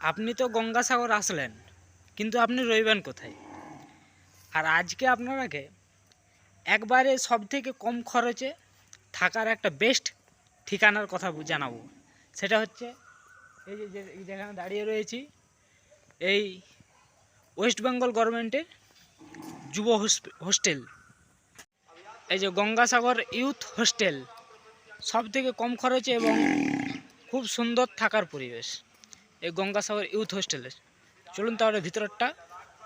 আপনি তো গঙ্গাসাগর আসলেন, কিন্তু আপনি রইবেন কোথায়? আর আজকে আপনারাকে একবারে সব থেকে কম খরচে থাকার একটা বেস্ট ঠিকানার কথা জানাব। সেটা হচ্ছে এই যে যেখানে দাঁড়িয়ে রয়েছি, এই ওয়েস্ট বেঙ্গল গভর্নমেন্টের যুব হোস- হোস্টেল এই যে গঙ্গাসাগর ইউথ হোস্টেল সব থেকে কম খরচে এবং খুব সুন্দর থাকার পরিবেশ। এই গঙ্গাসাগর ইউথ হোস্টেলের। চলুন তাহলে ভিতরটা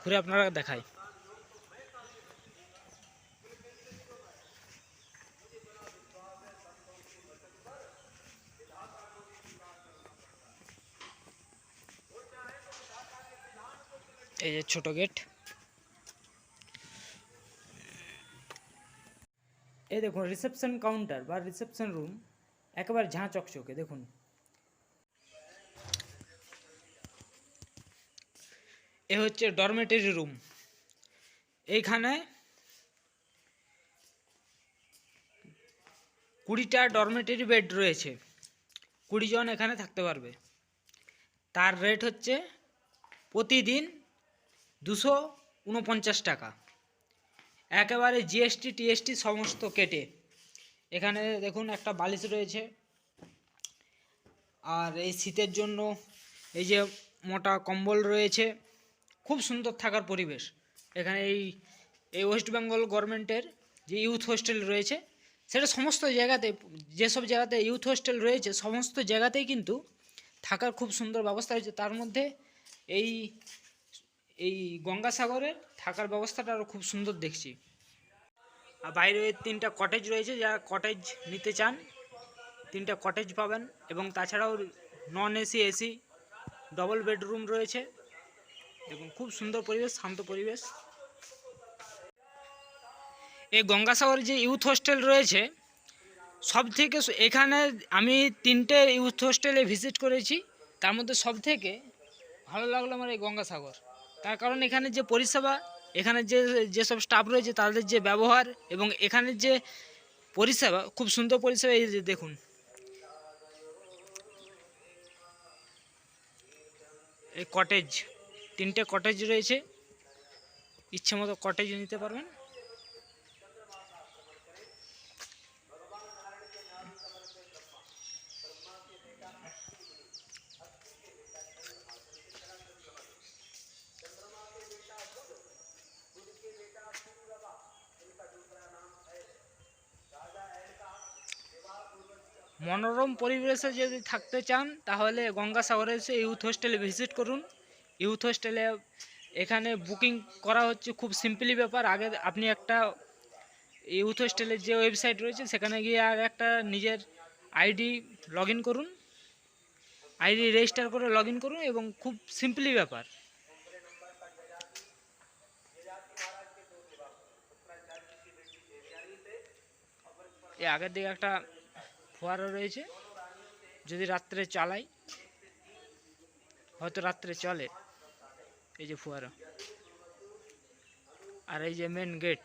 ঘুরে আপনারা দেখাই। এই যে ছোট গেট। এই দেখুন, রিসেপশন কাউন্টার বা রিসেপশন রুম, একেবারে ঝাঁ চকচকে, দেখুন। এ হচ্ছে ডরমেটরি রুম এইখানে কুড়িটা ডরমেটরি বেড রয়েছে। কুড়ি জন এখানে থাকতে পারবে। তার রেট হচ্ছে প্রতিদিন দুশো উনপঞ্চাশ টাকা। একেবারে জিএসটি টিএসটি সমস্ত কেটে। এখানে দেখুন একটা বালিশ রয়েছে। আর এই শীতের জন্য এই যে মোটা কম্বল রয়েছে। খুব সুন্দর থাকার পরিবেশ। এখানে এই এই ওয়েস্ট বেঙ্গল গভর্নমেন্টের যে ইউথ হোস্টেল রয়েছে, সেটা সমস্ত জায়গাতে, যেসব জায়গাতে ইউথ হোস্টেল রয়েছে, সমস্ত জায়গাতেই কিন্তু থাকার খুব সুন্দর ব্যবস্থা রয়েছে তার মধ্যে এই এই গঙ্গাসাগরে থাকার ব্যবস্থাটা আরও খুব সুন্দর দেখছি। আর বাইরে তিনটা কটেজ রয়েছে, যারা কটেজ নিতে চান, তিনটা কটেজ পাবেন। এবং তাছাড়াও non AC AC double bedroom রয়েছে। দেখুন, খুব সুন্দর পরিবেশ, শান্ত পরিবেশ। এই গঙ্গাসাগর যে ইউথ হোস্টেল রয়েছে সব থেকে এখানে আমি তিনটে ইউথ হোস্টেলে ভিজিট করেছি। তার মধ্যে সব থেকে ভালো লাগল আমার এই গঙ্গাসাগর। তার কারণ এখানে যে পরিষেবা, এখানে যে, যেসব স্টাফ রয়েছে, তাদের যে ব্যবহার এবং এখানের যে পরিষেবা, খুব সুন্দর পরিষেবা এই যে দেখুন। এই কটেজ তিনটে কটেজ রয়েছে। ইচ্ছে মতো কটেজ নিতে পারবেন। মনোরম পরিবেশে যদি থাকতে চান, তাহলে গঙ্গাসাগরে এসে ইউথ হোস্টেলে ভিজিট করুন। ইউথ হোস্টেলে এখানে বুকিং করা হচ্ছে খুব সিম্পলি ব্যাপার। আগে আপনি একটা ইউথ হোস্টেলের যে ওয়েবসাইট রয়েছে, সেখানে গিয়ে আর একটা নিজের আইডি লগ করুন। আইডি রেজিস্টার করে লগ করুন এবং খুব সিম্পলি ব্যাপার। এই আগের দিকে একটা ফোয়ারা রয়েছে, যদি রাত্রে চালাই, হয়তো রাত্রে চলে। এই যে ফোয়ারা আর এই যে মেন গেট